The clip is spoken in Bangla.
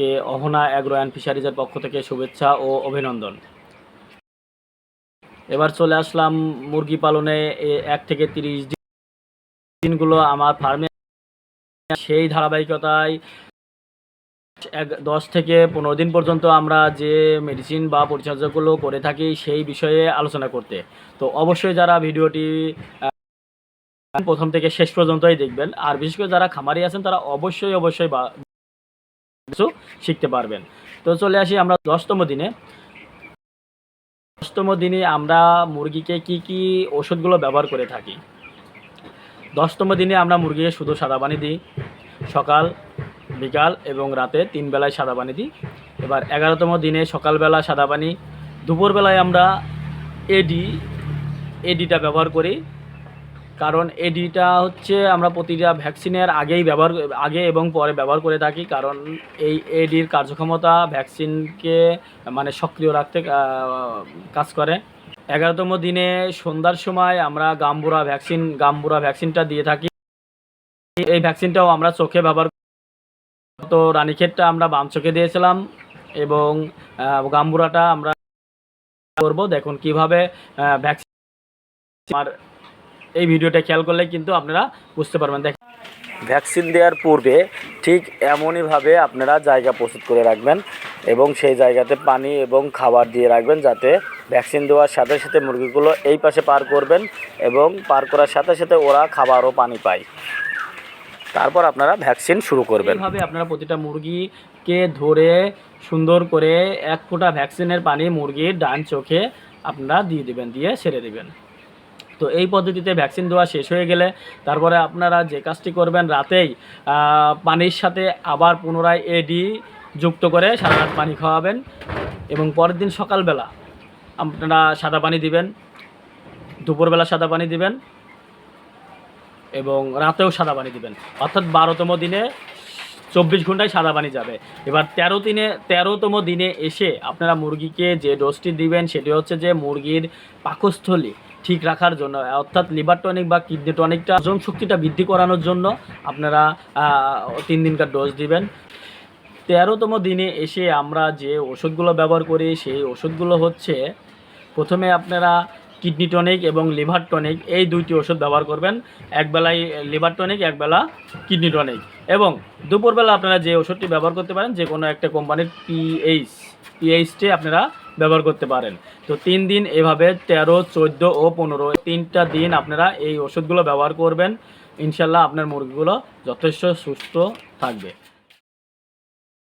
যে অহনা অ্যাগ্রো অ্যান্ড ফিশারিজের পক্ষ থেকে শুভেচ্ছা ও অভিনন্দন। এবার চলে আসলাম মুরগি পালনে এক থেকে তিরিশ দিনগুলো আমার ফার্মে সেই ধারাবাহিকতায় এক দশ থেকে পনেরো দিন পর্যন্ত আমরা যে মেডিসিন বা পরিচর্যাগুলো করে থাকি সেই বিষয়ে আলোচনা করতে। তো অবশ্যই যারা ভিডিওটি প্রথম থেকে শেষ পর্যন্তই দেখবেন। আর বিশেষ করে যারা খামারি আছেন, তারা অবশ্যই অবশ্যই কিছু শিখতে পারবেন। তো চলে আসি আমরা দশতম দিনে। দশতম দিনে আমরা মুরগিকে কি কি ওষুধগুলো ব্যবহার করে থাকি? দশতম দিনে আমরা মুরগিকে শুধু সাদা পানি দিই। সকাল, বিকাল এবং রাতে তিন বেলায় সাদা পানি দিই। এবার এগারোতম দিনে সকালবেলা সাদা পানি, দুপুরবেলায় আমরা এডি, এডিটা ব্যবহার করি। কারণ এডিটা হচ্ছে আমরা প্রতিটা ভ্যাকসিনের আগেই ব্যবহার, আগে এবং পরে ব্যবহার করে থাকি, কারণ এই এডির কার্যক্ষমতা ভ্যাকসিনকে মানে সক্রিয় রাখতে কাজ করে। এগারোতম দিনে সন্ধ্যার সময় আমরা গাম্বুরা ভ্যাকসিন, গাম্বুরা ভ্যাকসিনটা দিয়ে থাকি। এই ভ্যাকসিনটাও আমরা চোখে ব্যবহার তো রানীক্ষেতটা আমরা বাম চোখে দিয়েছিলাম এবং গাম্বুরাটা আমরা করব। দেখুন কীভাবে ভ্যাকসিন আর এই ভিডিওটা খেয়াল করলে কিন্তু আপনারা বুঝতে পারবেন। দেখ ভ্যাকসিন দেওয়ার পূর্বে ঠিক এমনইভাবে আপনারা জায়গা প্রস্তুত করে রাখবেন এবং সেই জায়গাতে পানি এবং খাবার দিয়ে রাখবেন যাতে ভ্যাকসিন দেওয়ার সাথে সাথে মুরগিগুলো এই পাশে পার করবেন এবং পার করার সাথে সাথে ওরা খাবার ও পানি পায়। তারপর আপনারা ভ্যাকসিন শুরু করবেন। এইভাবে আপনারা প্রতিটা মুরগিকে ধরে সুন্দর করে এক ফোঁটা ভ্যাকসিনের পানি মুরগির ডান চোখে আপনারা দিয়ে দেবেন দিয়ে ছেড়ে দিবেন। তো এই পদ্ধতিতে ভ্যাকসিন দেওয়া শেষ হয়ে গেলে তারপরে আপনারা যে কাজটি করবেন রাতেই পানির সাথে আবার পুনরায় এডি যুক্ত করে সারা রাত পানি খাওয়াবেন এবং পরের দিন সকালবেলা আপনারা সাদা পানি দিবেন, দুপুরবেলা সাদা পানি দিবেন এবং রাতেও সাদা পানি দিবেন। অর্থাৎ বারোতম দিনে চব্বিশ ঘন্টায় সাদা পানি যাবে। এবার তেরো দিনে, তেরোতম দিনে এসে আপনারা মুরগিকে যে ডোজটি দিবেন, সেটি হচ্ছে যে মুরগির পাকস্থলী ঠিক রাখার জন্য, অর্থাৎ লিভার টনিক বা কিডনি টনিকটা হজম শক্তিটা বৃদ্ধি করানোর জন্য আপনারা তিন দিনকার ডোজ দিবেন। তেরোতম দিনে এসে আমরা যে ওষুধগুলো ব্যবহার করি, সেই ওষুধগুলো হচ্ছে, প্রথমে আপনারা কিডনি টনিক এবং লিভার টনিক এই দুইটি ওষুধ ব্যবহার করবেন। একবেলায় লিভার টনিক একবেলা কিডনি টনিক এবং দুপুরবেলা আপনারা যে ওষুধটি ব্যবহার করতে পারেন যে কোনো একটা কোম্পানির পিএইচ পিএইচটি আপনারা ব্যবহার করতে পারেন। তো তিন দিন এভাবে তেরো, চোদ্দ ও পনেরো তিনটা দিন আপনারা এই ওষুধগুলো ব্যবহার করবেন। ইনশাল্লাহ আপনার মুরগিগুলো যথেষ্ট সুস্থ থাকবে।